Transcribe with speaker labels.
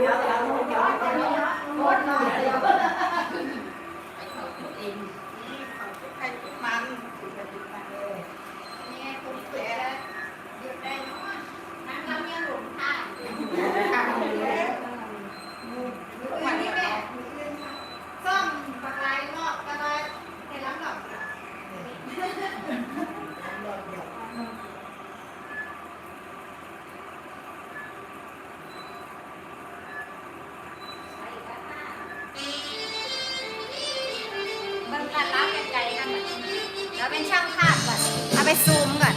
Speaker 1: นี้
Speaker 2: เราเป็นช่างภาพก่อน เอาไปซูมก่อ
Speaker 1: น